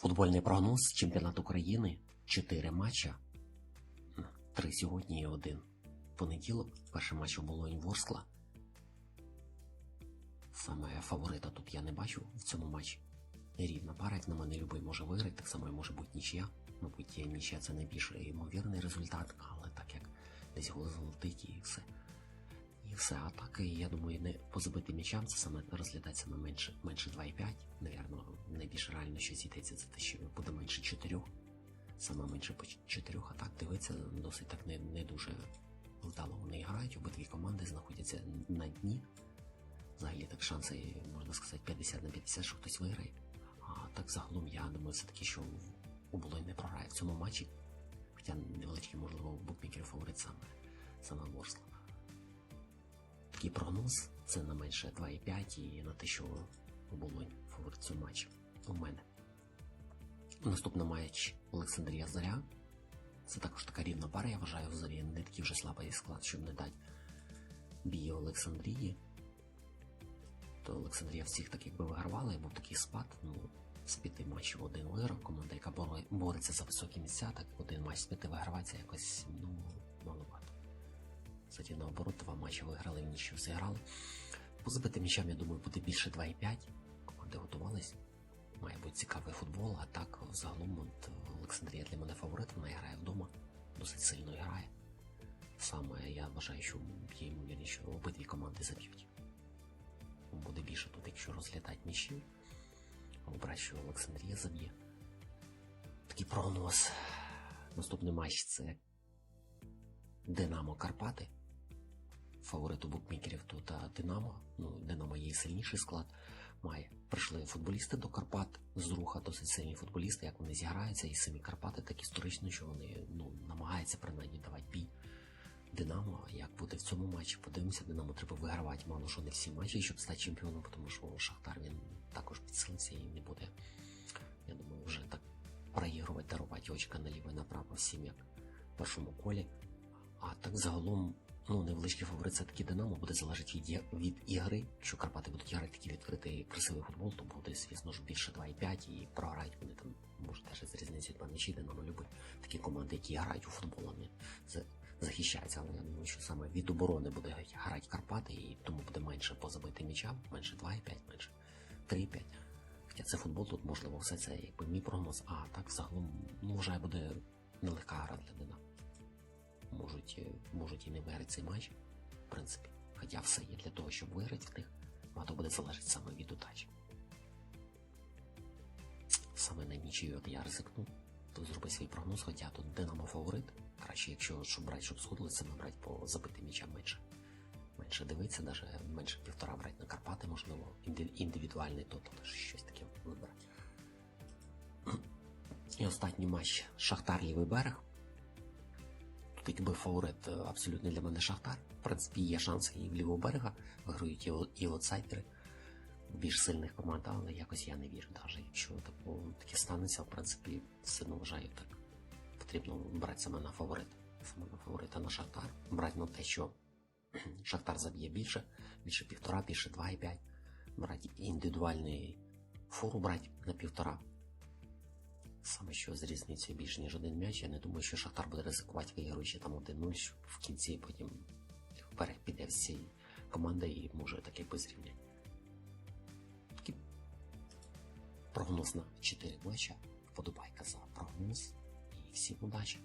Футбольний прогноз чемпіонат України. Чотири матча. Три сьогодні і один. Понеділок. Перший матч у Болонь Ворскла. Саме фаворита тут я не бачу в цьому матчі. Рівна пара, як на мене, любий може виграти, так само і може бути нічия. Мабуть, нічия це найбільш ймовірний результат, але так як десь гол золотить і все. Все. А так, я думаю, не по забитим м'ячам це саме розглядається на менше, менше 2,5. Навірно, найбільш реально, що зійдеться, це те, що буде менше 4. Саме менше по 4, а так дивиться, досить так не, не дуже вдало вони грають. Обидві команди знаходяться на дні. Взагалі так шанси, можна сказати, 50 на 50, що хтось виграє. А так загалом я думаю, все-таки, що у Болонь не програє в цьому матчі. Хоча невеличкий, можливо, у букмекерів фаворит саме, саме Ворскла. Такий прогноз це на менше 2,5 і на те, що Болонь фаворит в цьому матчі у мене. Наступний матч Олександрія Заря. Це також така рівна пара, я вважаю, в Зарі не такий вже слабий склад, щоб не дати бій Олександрії. То Олександрія всіх так якби вигравала, і був такий спад. Ну, з п'яти матчів один виграв. Команда, яка бореться за високі місця, так один матч з п'яти вигравається якось ну. Кстати, наоборот, два матчі виграли, в нічого зіграли. По забитим м'ячам, я думаю, буде більше 2,5. Команди готувались. Має бути цікавий футбол, а так загалом от, Олександрія для мене фаворит, вона грає вдома, досить сильно грає. Саме я вважаю, що є ймовірність, що обидві команди заб'ють. Буде більше тут, якщо розглядати м'ячів. Обрати, що Олександрія заб'є. Такий прогноз. Наступний матч це Динамо Карпати. Фаворит у букмекерів тут Динамо. Ну, Динамо є сильніший склад. Має. Прийшли футболісти до Карпат з руха, досить сильні футболісти, як вони зіграються, і самі Карпати так історично, що вони ну, намагаються принаймні давати бій. Динамо, як буде в цьому матчі, подивимося, Динамо треба вигравати мало що не всі матчі, щоб стати чемпіоном, тому що Шахтар він також підсилився і не буде. Я думаю, вже так проігрувати, дарувати очка наліво і направо всім як в першому колі. А так загалом, ну, невеличкий фаворит це таки Динамо буде залежати від, від ігри. Якщо Карпати будуть грати такий відкритий красивий футбол, то буде, звісно ж, більше 2,5 і програють вони там, може, теж з різницею два м'ячі, Динамо любить такі команди, які грають у футбол, вони за- захищаються. Але я думаю, що саме від оборони буде грати Карпати, і тому буде менше по забитим м'ячам, менше 2,5, менше 3,5. Хоча це футбол, тут можливо все це якби мій прогноз. А так загалом, ну, вважаю, буде нелегка е, можуть і не виграти цей матч, в принципі. Хоча все є для того, щоб виграти в них, багато буде залежати саме від удачі. Саме на нічию от я ризикну, то зроби свій прогноз, хоча тут Динамо фаворит. Краще, якщо щоб брати, щоб сходили, це брати по забитим м'ячам менше. Менше дивитися, навіть менше півтора брати на Карпати, можливо, інди- індивідуальний тотал, щось таке вибрати. І останній матч Шахтар Лівий берег. Якби фаворит е, абсолютно для мене Шахтар. В принципі, є шанси і в лівого берега. Виграють і, аутсайдери більш сильних команд, але якось я не вірю. Навіть якщо тако, таке станеться, в принципі, одно вважаю так. Потрібно брати саме на фаворит. Саме на фаворита на Шахтар. Брати на те, що Шахтар заб'є більше, більше півтора, більше 2,5. Брати індивідуальний фору брати на півтора. Саме що з різницею більше, ніж один м'яч, я не думаю, що Шахтар буде ризикувати, виграючи там 1-0, щоб в кінці потім вперед піде всі команди і може таке якби зрівняти. Такий прогноз на 4 матча. Вподобайка за прогноз і всім удачі!